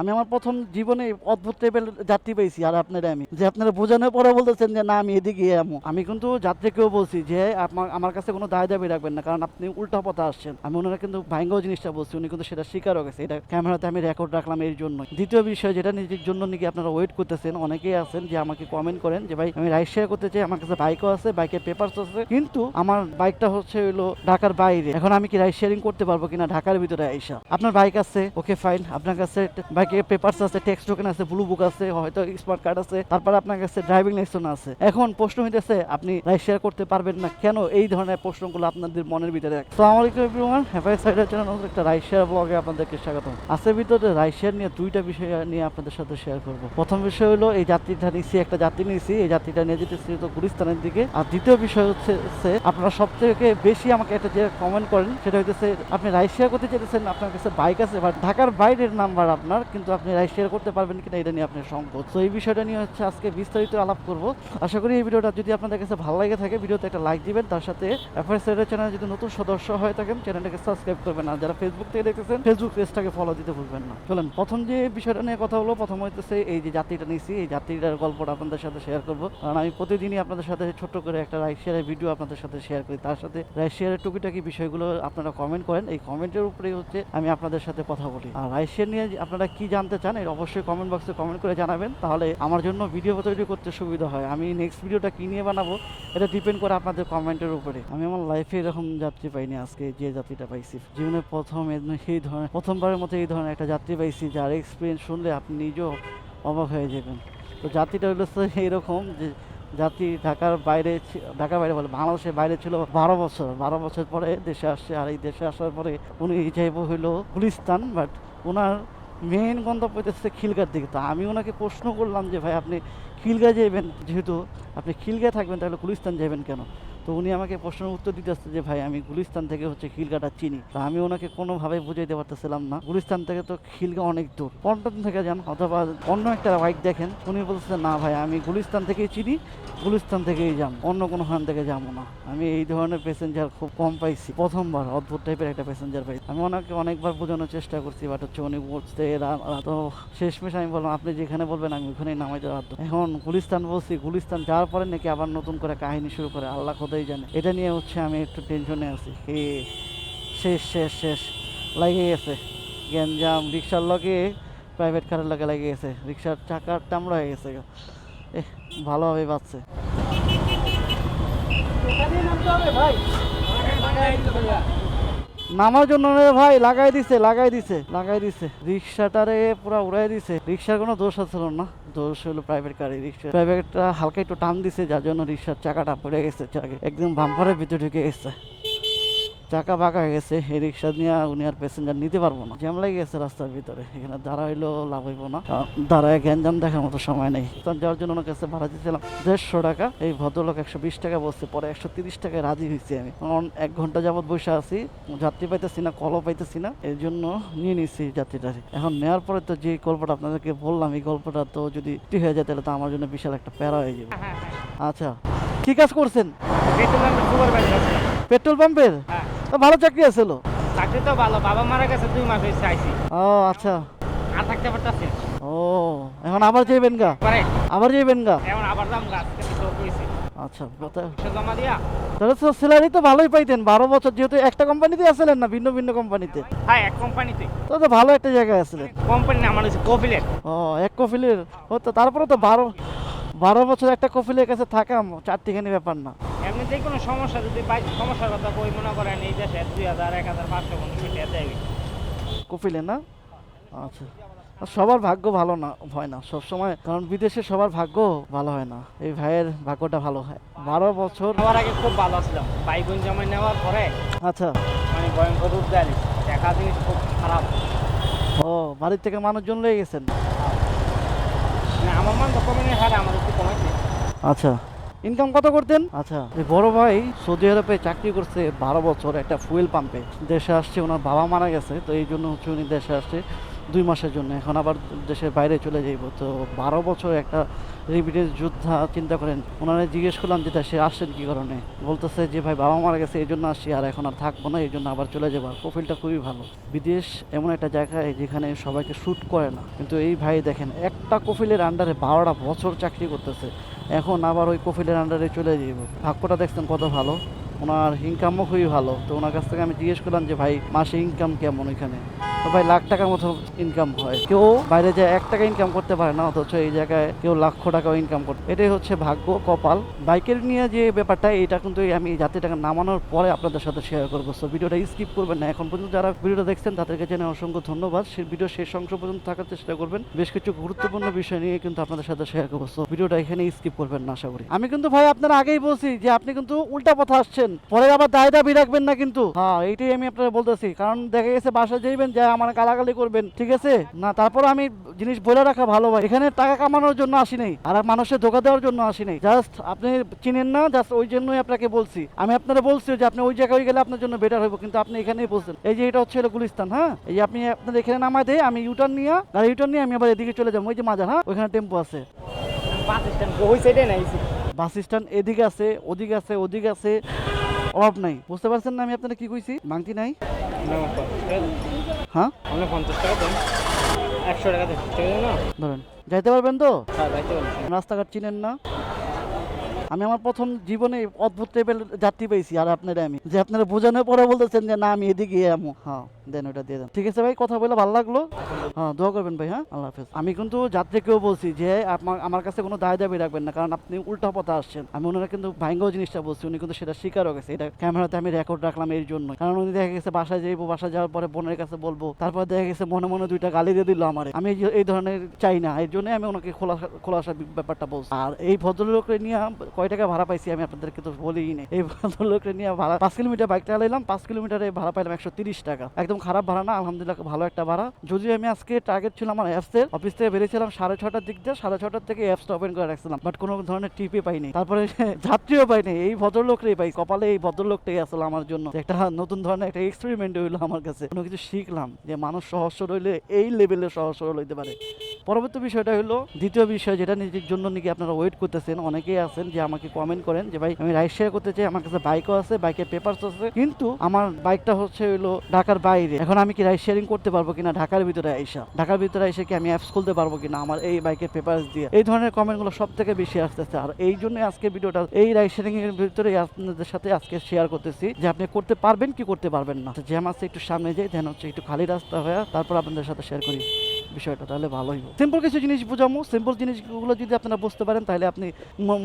আমি আমার প্রথম জীবনে অদ্ভুত টাইপের যাত্রী পেয়েছি, আর আপনারা আমি। যে আপনারা বোঝানোর পরে বলতেছেন যে, না, আমি এদিকে এমন আমি কিন্তু যাত্রীকেও বলছি যে আমার আমার কাছে কোনো দায় দাবি রাখবেন না, কারণ আপনি উল্টা পথে আসছেন। আমি ওনারা কিন্তু ভাঙ্গাও জিনিসটা বলছি, উনি কিন্তু সেটা স্বীকারও গেছে এটা ক্যামেরাতে আমি রেকর্ড রাখলাম এর জন্য। দ্বিতীয় বিষয় যেটা নিজের জন্য নাকি আপনারা ওয়েট করতেছেন, অনেকেই আছেন যে আমাকে কমেন্ট করেন যে, ভাই, আমি রাইড শেয়ার করতে চাই, আমার কাছে বাইকও আছে বাইকের পেপারস আছে, কিন্তু আমার বাইকটা হচ্ছে হলো ঢাকার বাইরে। এখন আমি কি রাইড শেয়ারিং করতে পারব কিনা ঢাকার ভিতরে আইসা? আপনার বাইক আছে ওকে ফাইন আপনার কাছে বাইকের পেপারস আছে টেক্সট টোকেন আছে ব্লু বুক আছে, হয়তো স্মার্ট কার্ড আছে, তারপর আপনার কাছে ড্রাইভিং লাইসেন্স আছে। এখন প্রশ্ন হইতেছে, আপনি শেয়ার করতে পারবেন না কেন এই ধরনের প্রশ্নগুলো আপনাদের মনের ভিতরে? আসসালামু আলাইকুম এভরিওয়ান হ্যাপাই সাইডের চ্যানেল নতুন একটা শেয়ার ব্লগে আপনাদেরকে স্বাগতম। আজকের ভিতরে শেয়ার নিয়ে দুইটা বিষয় নিয়ে আপনাদের সাথে শেয়ার করব। প্রথম বিষয় হলো, এই যাত্রীটা নিয়েছি, একটা যাত্রী নিয়েছি, এই যাত্রীটা নিয়ে যেতেছি তো গুলিস্তানের দিকে। আর দ্বিতীয় বিষয় হচ্ছে আপনারা সব থেকে বেশি আমাকে একটা যে কমেন্ট করেন, সেটা হইতেছে, আপনি শেয়ার করতে চাইতেছেন আপনার কাছে বাইক আছে বাট ঢাকার বাইরের নাম্বার আপনার কিন্তু আপনি রাইড শেয়ার করতে পারবেন কিনা এটা নিয়ে আপনার সংকোচ তো এই বিষয়টা নিয়ে হচ্ছে আজকে বিস্তারিত আলাপ করব। আশা করি এই ভিডিওটা যদি আপনাদের কাছে ভালো লাগে থাকে, ভিডিওতে একটা লাইক দিবেন। তার সাথে এফআইএস চ্যানেল যদি নতুন সদস্য হয়ে থাকেন চ্যানেলটাকে সাবস্ক্রাইব করবেন। আর যারা ফেসবুক থেকে দেখতেছেন ফেসবুক পেজটাকে ফলো দিতে ভুলবেন না। চলেন, প্রথম যে বিষয়টা নিয়ে কথা হলো প্রথম হইতেছে এই যে যাত্রীটা নিয়েছি। এই যাত্রীটার গল্পটা আপনাদের সাথে শেয়ার করব। কারণ আমি প্রতিদিনই আপনাদের সাথে ছোট্ট করে একটা রাইড শেয়ারের ভিডিও আপনাদের সাথে শেয়ার করি। তার সাথে রাইড শেয়ারের টুকিটাকি বিষয়গুলো আপনারা কমেন্ট করেন। এই কমেন্টের উপরেই হচ্ছে আমি আপনাদের সাথে কথা বলি। আর রাইড শেয়ার নিয়ে আপনারা কি জানতে চান এই অবশ্যই কমেন্ট বক্সে কমেন্ট করে জানাবেন। তাহলে আমার জন্য ভিডিও তৈরি করতে সুবিধা হয়। আমি নেক্সট ভিডিওটা কি নিয়ে বানাবো, এটা ডিপেন্ড করে আপনাদের কমেন্টের উপরে। আমি আমার লাইফে এরকম যাত্রী পাইনি আজকে, যে যাত্রীটা পাইছি। জীবনে প্রথম এই ধরনের, প্রথমবারের মতো এই ধরনের একটা যাত্রী পাইছি, যার এক্সপিরিয়েন্স শুনলে আপনি নিজেও অবাক হয়ে যাবেন। তো যাত্রীটা হলো তো এরকম যে, যাত্রী ঢাকার বাইরে ঢাকার বাইরে বলে, বাংলাদেশের বাইরে ছিল বারো বছর। বারো বছর পরে দেশে আসছে, আর এই দেশে আসার পরে উনি যাইব হইল গুলিস্তান বাট ওনার মেন গন্তব্য হইতেছে খিলগার দিকে। তো আমি ওনাকে প্রশ্ন করলাম যে, ভাই, আপনি খিলগা যাবেন যেহেতু আপনি খিলগায় থাকবেন, তাহলে গুলিস্তান যাবেন কেন? তো উনি আমাকে প্রশ্নের উত্তর দিতে আসছে যে, ভাই, আমি গুলিস্তান থেকে হচ্ছে খিলগাটা চিনি। তা আমি ওনাকে কোনোভাবে বুঝাইতে পারতেছিলাম না। গুলিস্তান থেকে তো খিলগা অনেক দূর। পল্টন থেকে যান অথবা অন্য একটা বাইক দেখেন, উনি বলছে, না ভাই, আমি গুলিস্তান থেকেই চিনি, গুলিস্তান থেকেই যাম, অন্য কোনো হান থেকে যাব না। আমি এই ধরনের প্যাসেঞ্জার খুব কম পাইছি। প্রথমবার অদ্ভুত টাইপের একটা প্যাসেঞ্জার পাইছি। আমি ওনাকে অনেকবার বোঝানোর চেষ্টা করছি বাট হচ্ছে উনি বুঝতে তো শেষমেশ আমি বললাম, আপনি যেখানে বলবেন, আমি ওখানেই নামাইতে বাধ্য। এখন গুলিস্তান বলছি, গুলিস্তান যাওয়ার পরে নাকি আবার নতুন করে কাহিনী শুরু করে? আল্লাহ খোদাই জানে এটা নিয়ে হচ্ছে আমি একটু টেনশনে আছি। হে, শেষ শেষ শেষ। লাগে গেছে। গ্যাঞ্জাম, রিক্সার লগে প্রাইভেট কারের লগে লাগে গেছে। রিক্সার চাকার টামড়া হয়ে গেছে এ ভালোভাবে বাঁচছে নামার জন্য ভাই, লাগাই দিছে লাগাই দিছে লাগাই দিছে। রিক্সাটারে পুরা উড়াই দিছে। রিক্সার কোনো দোষ আছে না? দোষ হলো প্রাইভেট গাড়ি রিক্সা। প্রাইভেটটা হালকা একটু টান দিছে, যার জন্য রিক্সার চাকাটা পড়ে গেছে একদম বাম্পারের ভিতরে ঢুকে গেছে। চাকা বাঁকা হয়ে গেছে এই রিক্সা নিয়ে উনি আর প্যাসেঞ্জার নিতে পারব না। জ্যাম লেগে গেছে রাস্তার ভিতরে এখানে দাঁড়া দাঁড়াইলেও লাভ হইব না। দাঁড়ায় গ্যাঞ্জাম দেখার মতো সময় নেই। যাওয়ার জন্য ওনার কাছে ভাড়া দিয়েছিলাম দেড়শো টাকা। এই ভদ্রলোক একশো বিশ টাকা বসছে পরে একশো তিরিশ টাকায় রাজি হয়েছি আমি। কারণ এক ঘণ্টা যাবত বসে আছি যাত্রী পাইতেছি না কলও পাইতেছি না এর জন্য নিয়ে নিছি যাত্রীটারে এখন নেওয়ার পরে তো যে গল্পটা আপনাদেরকে বললাম এই গল্পটা তো যদি হয়ে যায় তাহলে তো আমার জন্য বিশাল একটা প্যারা হয়ে যাবে। আচ্ছা কি কাজ করছেন? পেট্রোল পাম্পের? হ্যাঁ। তো ভালো চাকরি আছিল চাকরি তো ভালো বাবা মারা গেছে দুই মাস হয়েছে আইসি। ও আচ্ছা। আর থাকতে পারতাছি ও এখন আবার যাইবেন গা? পরে। আবার যাইবেন গা? এখন আবার দাম গাছ কইছি আচ্ছা জমা দিয়া। তাহলে তো স্যালারি তো ভালোই পাইতেন বারো বছর যেহেতু একটা কোম্পানিতে আসলেন না ভিন্ন ভিন্ন কোম্পানিতে হ্যাঁ এক কোম্পানিতে তো তো ভালো একটা জায়গায় আসলেন কোম্পানি না আমার হচ্ছে কপিলের। ও এক কফিলের ও তো তারপরে তো বারো বারো বছর একটা কফিলের কাছে থাকা চারটিখানি ব্যাপার না। এমনি যে কোনো সমস্যা যদি সমস্যার কথা কই মনে করেন এই দেশে দুই হাজার এক হাজার পাঁচশো মিটিয়ে দেয় কপিলে না? আচ্ছা। সবার ভাগ্য ভালো না হয় না। সব সময় কারণ বিদেশে সবার ভাগ্য ভালো হয় না। এই ভাইয়ের ভাগ্যটা ভালো হয়। বারো বছর নেওয়ার আগে খুব ভালো ছিলাম। বাইগুন জমা নেওয়ার পরে আচ্ছা। মানে ভয়ঙ্কর রূপ দেয় দেখা জিনিস খুব খারাপ। ও বাড়ির থেকে মানুষজন লয়ে গেছেন? না আমার মান তো কমে নেই হ্যাঁ আমার একটু কমাইছে আচ্ছা। ইনকাম কত করতেন? আচ্ছা বড় ভাই সৌদি আরবে চাকরি করছে বারো বছর একটা ফুয়েল পাম্পে দেশে আসছে, ওনার বাবা মারা গেছে, তো এই জন্য হচ্ছে উনি দেশে আসছে দুই মাসের জন্য। এখন আবার দেশের বাইরে চলে যাইব। তো বারো বছর একটা রিভিডেন্স যোদ্ধা, চিন্তা করেন, ওনারা জিজ্ঞেস করলাম যেটা সে আসছেন কী কারণে? বলতেছে যে, ভাই, বাবা মারা গেছে, এই জন্য আসছি, আর এখন আর থাকব না, এই জন্য আবার চলে যাব। আর প্রোফাইলটা খুবই ভালো। বিদেশ এমন একটা জায়গায় যেখানে সবাইকে শ্যুট করে না। কিন্তু এই ভাই দেখেন, একটা কফিলের আন্ডারে বারোটা বছর চাকরি করতেছে। এখন আবার ওই কফিলের আন্ডারে চলে যাব ভাগ্যটা দেখছেন কত ভালো। ওনার ইনকামও খুবই ভালো। তো ওনার কাছ থেকে আমি জিজ্ঞেস করলাম যে, ভাই, মাসে ইনকাম কেমন ওইখানে তো ভাই, লাখ টাকার মতো ইনকাম হয়। কেউ বাইরে যায় এক টাকা ইনকাম করতে পারে না, অথচ এই জায়গায় কেউ লাখ টাকাও ইনকাম করতে এটাই হচ্ছে ভাগ্য, কপাল। বাইকের নিয়ে যে ব্যাপারটা, এটা কিন্তু আমি যাত্রীটাকে নামানোর পরে আপনাদের সাথে শেয়ার করব। সো ভিডিওটা স্কিপ করবেন না। এখন পর্যন্ত যারা ভিডিওটা দেখছেন, তাদেরকে জেনে অসংখ্য ধন্যবাদ। সেই ভিডিও শেষ অংশ পর্যন্ত থাকার চেষ্টা করবেন। বেশ কিছু গুরুত্বপূর্ণ বিষয় নিয়ে কিন্তু আপনাদের সাথে শেয়ার করব। সো ভিডিওটা এখানে স্কিপ করবেন না, আশা করি। আমি কিন্তু ভাই, আপনারা আগেই বলছি যে, আপনি কিন্তু উল্টা পথে আসছেন পরে আবার দায় দাবি রাখবেন না কিন্তু। হ্যাঁ এইটাই আমি আপনারা বলতেছি। কারণ দেখা গেছে বাসা যাইবেন যে আমার গালাগালি করবেন ঠিক আছে? না তারপর আমি জিনিস বলে রাখা ভালো ভাই। এখানে টাকা কামানোর জন্য আসি নাই আর মানুষের ধোকা দেওয়ার জন্য আসি নাই। জাস্ট আপনি চিনেন না জাস্ট ওই জন্যই আপনাকে বলছি। আমি আপনারা বলছি যে আপনি ওই জায়গায় গেলে আপনার জন্য বেটার হবে কিন্তু আপনি এখানেই বলছেন এই যে এটা হচ্ছে হলো গুলিস্তান হ্যাঁ? এই যে আপনি আপনাদের এখানে নামাই দেয় আমি ইউটার্ন নিয়ে গাড়ি ইউটার্ন নিয়ে আমি আবার এদিকে চলে যাব। ওই যে মাজার হ্যাঁ? ওইখানে টেম্পো আছে। বাস স্ট্যান্ড ওই সাইডে নাই বাস স্ট্যান্ড এদিকে আছে ওদিকে আছে ওদিকে আছে। অভাব নাই। বুঝতে পারছেন না আমি আপনারা কি কইছি? মাংতি নাই? হ্যাঁ? পঞ্চাশ টাকা দেন। একশো টাকা ধরেন। যাইতে পারবেন তো? হ্যাঁ যাইতে পারবেন। রাস্তাঘাট চিনেন না? আমি আমার প্রথম জীবনে অদ্ভুত টাইপের যাত্রী পেয়েছি, আর আপনারা আমি। যে আপনারা বোঝানোর পরে বলতেছেন যে, না, আমি এদিকে আমো হ্যাঁ দেন ওটা দিয়ে দেন। ঠিক আছে ভাই, কথা বলে ভালো লাগল। হ্যাঁ দোয়া করবেন ভাই হ্যাঁ আল্লাহ হাফেজ। আমি কিন্তু যাত্রীকেও বলছি যে আমার আমার কাছে কোনো দায় দাবি রাখবেন না, কারণ আপনি উল্টা পথে আসছেন। আমি ওনারা কিন্তু ভাঙ্গাও জিনিসটা বলছি, উনি কিন্তু সেটা স্বীকারও গেছে এটা ক্যামেরাতে আমি রেকর্ড রাখলাম এর জন্য। কারণ উনি দেখা গেছে বাসায় যাইবো, বাসায় যাওয়ার পরে বোনের কাছে বলব, তারপর দেখা গেছে মনে মনে দুইটা গালি দিয়ে দিল আমার। আমি এই এই ধরনের চাই না, এর জন্য আমি ওনাকে খোলা খোলাসা ব্যাপারটা বলছি। আর এই ভদ্রলোককে নিয়ে কয় টাকা ভাড়া পাইছি আমি আপনাদেরকে তো বলিই নেই। এই ভদ্রলোককে নিয়ে ভাড়া, পাঁচ কিলোমিটার বাইক চালাইলাম পাঁচ কিলোমিটারে ভাড়া পাইলাম একশো তিরিশ টাকা। একদম খারাপ ভাড়া না, আলহামদুলিল্লাহ ভালো একটা ভাড়া। যদিও আমি আজকে টার্গেট ছিল আমার অ্যাপসের অফিস থেকে বেরিয়েছিলাম সাড়ে ছটার দিক দিয়ে, সাড়ে ছটার থেকে অ্যাপসটা ওপেন করে রাখছিলাম। বাট কোনো ধরনের টিপে পাইনি তারপরে যাত্রীও পাইনি এই ভদ্রলোকটাই পাই, কপালে এই ভদ্রলোকটাই আসলে আমার জন্য। একটা নতুন ধরনের একটা এক্সপেরিমেন্ট হইল আমার কাছে। কোনো কিছু শিখলাম যে মানুষ সহজ সরল এই লেভেলে সহজ সরল হইতে পারে। পরবর্তী বিষয়টা হলো, দ্বিতীয় বিষয় যেটা নিজের জন্য নাকি আপনারা ওয়েট করতেছেন, অনেকেই আছেন যে আমাকে কমেন্ট করেন যে, ভাই, আমি রাইড শেয়ার করতে চাই, আমার কাছে বাইকও আছে বাইকের পেপারস আছে, কিন্তু আমার বাইকটা হচ্ছে হলো ঢাকার বাইরে। এখন আমি কি রাইড শেয়ারিং করতে পারব কিনা ঢাকার ভিতরে আইসা? ঢাকার ভিতরে এসে কি আমি অ্যাপস খুলতে পারব কিনা আমার এই বাইকের পেপারস দিয়ে? এই ধরনের কমেন্টগুলো সব থেকে বেশি আসতেছে। আর এই জন্য আজকে ভিডিওটা, এই রাইড শেয়ারিং এর ভিতরে আপনাদের সাথে আজকে শেয়ার করতেছি যে, আপনি করতে পারবেন কি করতে পারবেন না। জ্যাম আছে একটু সামনে যাই ধ্যান হচ্ছে একটু খালি রাস্তা হয়ে তারপর আপনাদের সাথে শেয়ার করি। বিষয়টা, তাহলে ভালোই সিম্পল কিছু জিনিস বুঝামো। সিম্পল জিনিসগুলো যদি আপনারা বুঝতে পারেন, তাহলে আপনি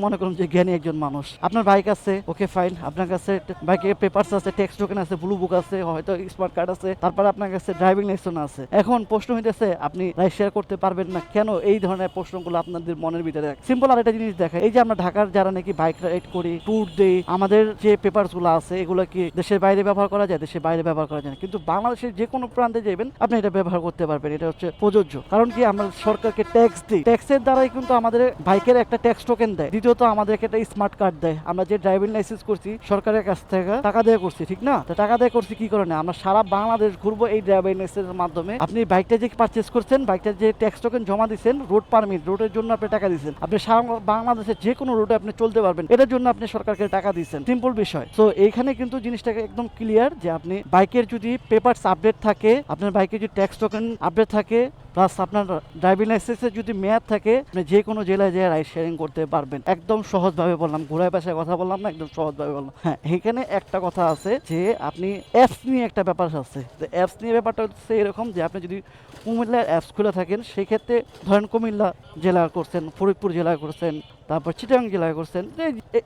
মনে করুন যে জ্ঞানী একজন মানুষ। আপনার বাইক আছে ওকে ফাইন আপনার কাছে বাইকে পেপারস আছে ট্যাক্স টোকেন আছে ব্লু বুক আছে, হয়তো স্মার্ট কার্ড আছে। তারপর আপনার কাছে ড্রাইভিং লাইসেন্স আছে। এখন প্রশ্ন হইতেছে, আপনি রাইড শেয়ার করতে পারবেন না, কেন এই ধরনের প্রশ্নগুলো আপনাদের মনের ভিতরে সিম্পল আর একটা জিনিস দেখায় এই যে আমরা ঢাকার যারা নাকি বাইক রাইড করি ট্যুর দেই, আমাদের যে পেপারসগুলো আছে, এগুলো কি দেশের বাইরে ব্যবহার করা যায়, দেশের বাইরে ব্যবহার করা যায় না? কিন্তু বাংলাদেশের যে কোনো প্রান্তে যাবেন আপনি এটা ব্যবহার করতে পারবেন। এটা হচ্ছে প্রযোজ্য কারণ কি, আমরা সরকারকে ট্যাক্স দিই। ট্যাক্সের দ্বারাই কিন্তু আমাদের বাইকের একটা ট্যাক্স টোকেন দেয়। দ্বিতীয়ত আমাদেরকে একটা স্মার্ট কার্ড দেয়। আমরা যে ড্রাইভিং লাইসেন্স করছি, সরকারের কাছ থেকে টাকা দিয়ে করছি, ঠিক না? তো টাকা দিয়ে করছি কি করে না আমরা সারা বাংলাদেশ ঘুরবো এই ড্রাইভিং লাইসেন্সের মাধ্যমে। আপনি বাইকটা যে পারচেস করছেন, বাইকটা যে ট্যাক্স টোকেন জমা দিচ্ছেন রোড পারমিট রোডের জন্য আপনি টাকা দিচ্ছেন আপনি সারা বাংলাদেশের যে কোনো রোডে আপনি চলতে পারবেন। এটার জন্য আপনি সরকারকে টাকা দিচ্ছেন সিম্পল বিষয়। তো এইখানে কিন্তু জিনিসটাকে একদম ক্লিয়ার যে আপনি বাইকের যদি পেপারস আপডেট থাকে, আপনার বাইকের যদি ট্যাক্স টোকেন আপডেট থাকে প্লাস আপনার ড্রাইভিং লাইসেন্সের যদি মেয়াদ থাকে, আপনি যে কোনো জেলায় যেয়ে রাইড শেয়ারিং করতে পারবেন। একদম সহজভাবে বললাম ঘোরায় পাশে কথা বললাম না, একদম সহজভাবে বললাম। হ্যাঁ এখানে একটা কথা আছে যে, আপনি অ্যাপস নিয়ে একটা ব্যাপার আছে। অ্যাপস নিয়ে ব্যাপারটা হচ্ছে এরকম যে, আপনি যদি কুমিল্লার অ্যাপস খুলে থাকেন, সেক্ষেত্রে ধরেন কুমিল্লা জেলা করছেন, ফরিদপুর জেলা করছেন তারপর চিটাং জেলায় করছেন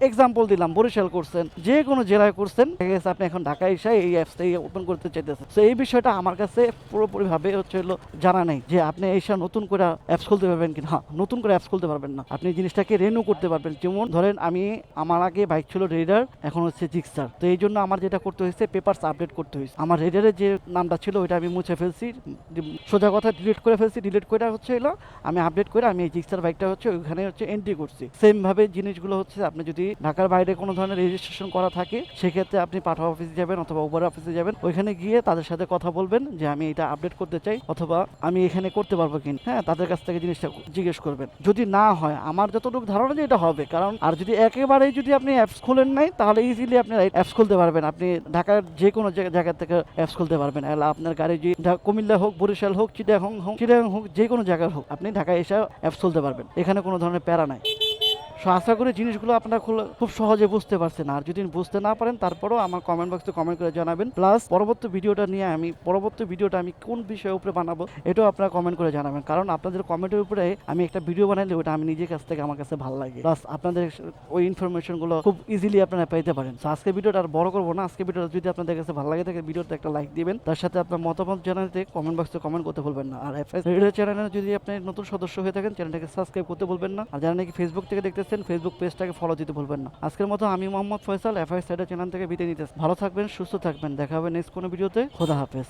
এক্সাম্পল দিলাম, বরিশাল করছেন, যে কোনো জেলায় করছেন আপনি এখন ঢাকা এসে এই অ্যাপসটাই ওপেন করতে চাইতেছেন। তো এই বিষয়টা আমার কাছে পুরোপুরিভাবে হচ্ছে হলো জানা নেই যে আপনি এইসা নতুন করে অ্যাপস খুলতে পারবেন কি না নতুন করে অ্যাপস খুলতে পারবেন না। আপনি জিনিসটাকে রেনু করতে পারবেন। যেমন ধরেন আমি, আমার আগে বাইক ছিল রেডার এখন হচ্ছে জিক্সার তো এই জন্য আমার যেটা করতে হয়েছে পেপারস আপডেট করতে হয়েছে। আমার রেডারের যে নামটা ছিল, ওইটা আমি মুছে ফেলছি সোজা কথা ডিলিট করে ফেলছি। ডিলিট করে হচ্ছে এলো আমি আপডেট করে আমি এই জিক্সার বাইকটা হচ্ছে ওইখানে হচ্ছে এন্ট্রি করছি। সেম ভাবে জিনিসগুলো হচ্ছে, আপনি যদি ঢাকার বাইরে কোনো ধরনের রেজিস্ট্রেশন করা থাকে, সেক্ষেত্রে আপনি পাঠা অফিসে যাবেন অথবা উবার অফিসে যাবেন। ওইখানে গিয়ে তাদের সাথে কথা বলবেন যে, আমি এটা আপডেট করতে চাই অথবা আমি এখানে করতে পারব কিনা। হ্যাঁ তাদের কাছ থেকে জিনিসটা জিজ্ঞেস করবেন। যদি না হয়, আমার যতটুকু ধারণা যে এটা হবে, কারণ আর যদি একেবারেই যদি আপনি অ্যাপস খুলেন নাই, তাহলে ইজিলি আপনি অ্যাপস খুলতে পারবেন। আপনি ঢাকার যে কোনো জায়গা থেকে অ্যাপস খুলতে পারবেন। আপনার গাড়ি যে কুমিল্লা হোক, বরিশাল হোক, চিটাগং হোক চিটাগং হোক, যে কোনো জায়গার হোক, আপনি ঢাকায় এসে অ্যাপস খুলতে পারবেন। এখানে কোনো ধরনের প্যারা নাই। সো আশা করি জিনিসগুলো আপনারা খুব সহজে বুঝতে পারছেন। আর যদি বুঝতে না পারেন, তারপরেও আমার কমেন্ট বক্সে কমেন্ট করে জানাবেন। প্লাস পরবর্তী ভিডিওটা নিয়ে আমি পরবর্তী ভিডিওটা আমি কোন বিষয়ের উপরে বানাবো, এটাও আপনারা কমেন্ট করে জানাবেন। কারণ আপনাদের কমেন্টের উপরে আমি একটা ভিডিও বানাইলে ওটা আমি নিজের কাছ থেকে আমার কাছে ভালো লাগে। প্লাস আপনাদের ওই ইনফরমেশনগুলো খুব ইজিলি আপনারা পেতে পারেন। আজকে ভিডিওটা আর বড় করব না। আজকে ভিডিওটা যদি আপনাদের কাছে ভালো লাগে থাকে ভিডিওতে একটা লাইক দিবেন। তার সাথে আপনার মতামত জানাতে কমেন্ট বক্সে কমেন্ট করতে ভুলবেন না। আর এফএস রেডিও চ্যানেলে যদি আপনি নতুন সদস্য হয়ে থাকেন চ্যানেলটাকে সাবস্ক্রাইব করতে ভুলবেন না। আর যারা নাকি ফেসবুক থেকে দেখতেছেন ফেসবুক পেজটাকে ফলো দিতে ভুলবেন না। আজকের মতো আমি মোহাম্মদ ফয়সাল এফআই সাইডের চ্যানেল থেকে বিদায় নিতে ভালো থাকবেন, সুস্থ থাকবেন। দেখা হবে নেক্সট কোনো ভিডিওতে খোদা হাফেজ।